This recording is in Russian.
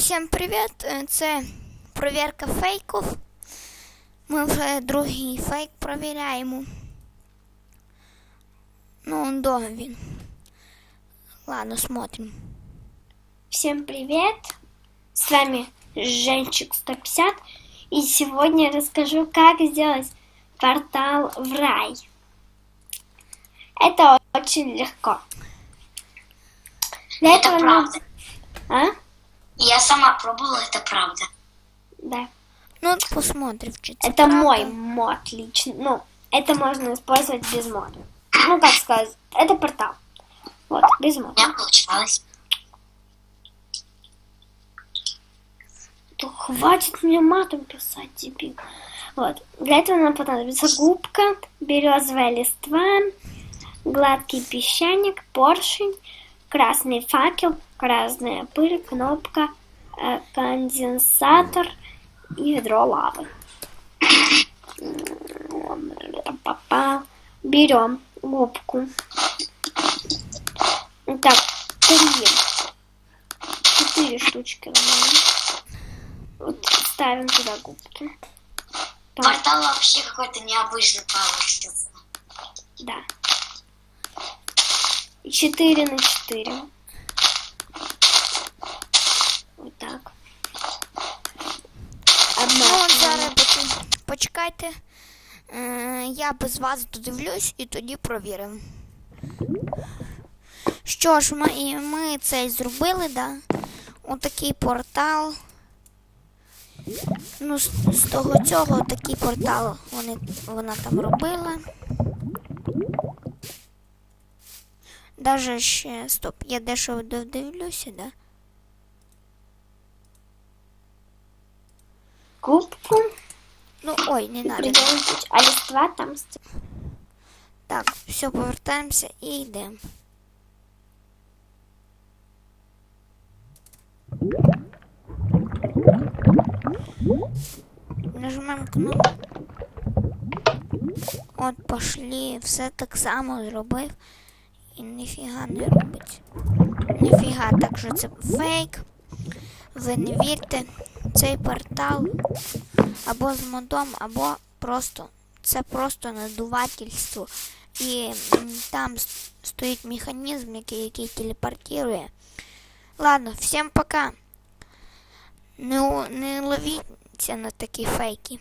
Всім привіт! Е, Це провірка фейків. Ми вже другий фейк провіряємо. Ну, он дома він. Ладно, смотрим. Всем привет! С вами Женчик 150 и сегодня я расскажу, как сделать портал в рай. Это очень легко. Для Это этого правда. нам- А? Я сама пробовала, это правда. Да. Ну, посмотрим, це Это правда. мой мод лично. Ну, это можно использовать без мода. Ну, как сказать, это портал. Вот, без У мода. меня получалось. То хватит мне матом писать тебе. Вот. Для этого нам понадобится губка, березовая листва, гладкий песчаник, поршень, красный факел, красная пыль, кнопка, конденсатор и ведро лавы. Па-па. Берем губку. Так, три. Четыре штучки. Вот ставим туда губки. Портал вообще какой-то необычный получился. да. Четыре на четыре. Одна. Ну, зараз поч- почекайте. Е, Я без вас додивлюсь і тоді провіримо. Що ж, ми, ми це зробили, да? Отакий портал. Ну, з, з того цього такий портал вони, вона там робила. Даже ще. Стоп, я дещо додивлюся, да? Губку. Ну, ой, не надо. Придем чуть. А листва там Так, все, повертаємося і йдемо. Нажимаємо кнопку. От пошли, все так само зробив. І ніфіга не робить. Ніфіга, так що це фейк. Ви не вірте. Цей портал або з модом, або просто це просто надувательство. І там стоїть механізм, який, який телепортує. Ладно, всім пока. Не, не ловіться на такі фейки.